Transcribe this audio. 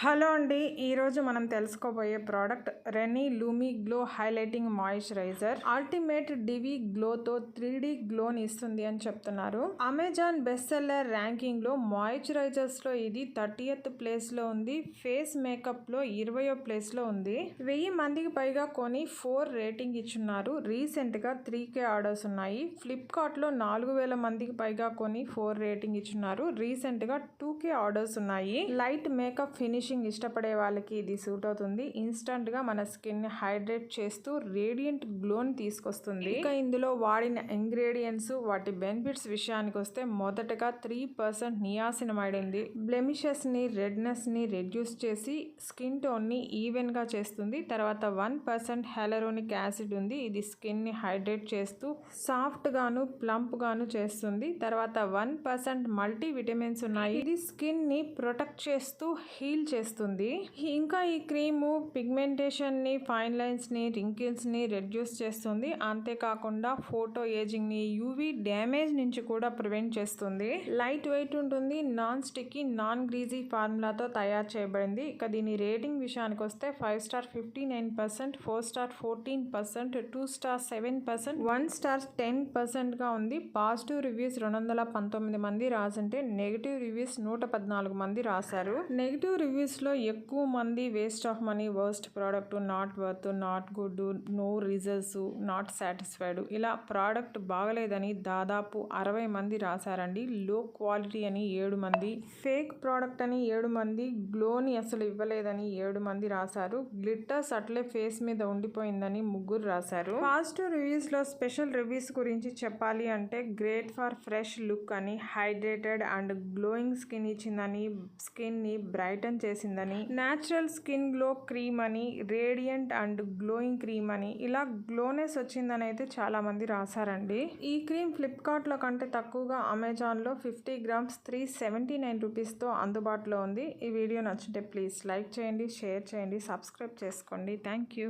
Hello అండి ఈరోజు మనం తెలుసుకోబోయే product Renee Lumi glow highlighting moisturiser. Ultimate dewy గ్లోతో three D గ్లోని ఇస్తుంది అని చెప్తున్నారు. అమెజాన్ బెస్ట్ సెల్లర్ ర్యాంకింగ్లో మాయిశ్చరైజర్స్లో ఇది థర్టీయత్ ప్లేస్లో ఉంది ఫేస్ మేకప్లో ఇరవయో ప్లేస్లో ఉంది. వెయ్యి మందికి పైగా కొని ఫోర్ రేటింగ్ ఇచ్చున్నారు. రీసెంట్గా త్రీ కే ఆర్డర్స్ ఉన్నాయి. ఫ్లిప్కార్ట్లో నాలుగు వేల మందికి పైగా కొని ఫోర్ రేటింగ్ ఇచ్చున్నారు. రీసెంట్గా టూ కే ఆర్డర్స్ ఉన్నాయి. లైట్ మేకప్ ఫినిష్ ఫినిషింగ్ ఇష్టపడే వాళ్ళకి ఇది సూట్ అవుతుంది. ఇన్స్టంట్గా మన స్కిన్ని హైడ్రేట్ చేస్తూ రేడియంట్ గ్లోని తీసుకొస్తుంది. ఇంకా ఇందులో వాడిన ఇంగ్రీడియంట్స్ వాటి బెనిఫిట్స్ విషయానికి వస్తే మొదటగా త్రీ పర్సెంట్ నియాసినమైడ్ ఉంది. బ్లెమిషెస్ని రెడ్నెస్ని రెడ్యూస్ చేసి స్కిన్ టోన్ ఈవెన్గా ఈవెన్గా చేస్తుంది. తర్వాత వన్ పర్సెంట్ హెలరోనిక్ యాసిడ్ ఉంది. ఇది స్కిన్ని హైడ్రేట్ చేస్తూ సాఫ్ట్ గాను ప్లంప్ గాను చేస్తుంది. తర్వాత వన్ పర్సెంట్ మల్టీ విటమిన్స్ ఉన్నాయి. ఇది స్కిన్ని ప్రొటెక్ట్ చేస్తూ హీల్ చేస్తుంది. ఇంకా ఈ క్రీము పిగ్మెంటేషన్ని ఫైన్ లైన్స్ని రింకిల్స్ని రెడ్యూస్ చేస్తుంది. అంతేకాకుండా ఫోటో ఏజింగ్ని యూవి డ్యామేజ్ నుంచి కూడా ప్రివెంట్ చేస్తుంది. లైట్ వెయిట్ ఉంటుంది. నాన్ స్టిక్కీ నాన్ గ్రీజీ ఫార్ములాతో తయారు చేయబడింది. ఇక దీని రేటింగ్ విషయానికి వస్తే five star fifty nine percent four star fourteen percent two star seven percent one star ten పర్సెంట్గా ఉంది. పాజిటివ్ రివ్యూస్ రెండు వందల పంతొమ్మిది మంది రాసింటే నెగిటివ్ రివ్యూస్ నూట పద్నాలుగు మంది రాశారు. నెగిటివ్ రివ్యూస్ లో ఎక్కువ మంది waste of money worst product not worth not good no results not satisfied. ఇలా ప్రోడక్ట్ బాగలేదని దాదాపు అరవై మంది రాశారండి. లో క్వాలిటీ అని ఏడు మంది ఫేక్ ప్రోడక్ట్ అని ఏడు మంది గ్లోని అసలు ఇవ్వలేదని ఏడు మంది రాశారు. గ్లిట్టర్స్ అట్లే ఫేస్ మీద ఉండిపోయిందని ముగ్గురు రాశారు. పాజిటివ్ రివ్యూస్లో స్పెషల్ రివ్యూస్ గురించి చెప్పాలి అంటే గ్రేట్ ఫర్ ఫ్రెష్ లుక్ అని హైడ్రేటెడ్ అండ్ గ్లోయింగ్ స్కిన్ ఇచ్చిందని స్కిన్ని బ్రైటన్ చేసి చేసిందని. న్యాచురల్ స్కిన్ గ్లో క్రీమ్ అని రేడియంట్ అండ్ గ్లోయింగ్ క్రీమ్ అని ఇలా గ్లోనెస్ వచ్చిందని అయితే చాలా మంది రాశారండి. ఈ క్రీమ్ ఫ్లిప్కార్ట్లో కంటే తక్కువగా అమెజాన్లో fifty grams three seventy nine రూపీస్తో అందుబాటులో ఉంది. ఈ వీడియో నచ్చితే ప్లీజ్ లైక్ చేయండి షేర్ చేయండి సబ్స్క్రైబ్ చేసుకోండి. Thank you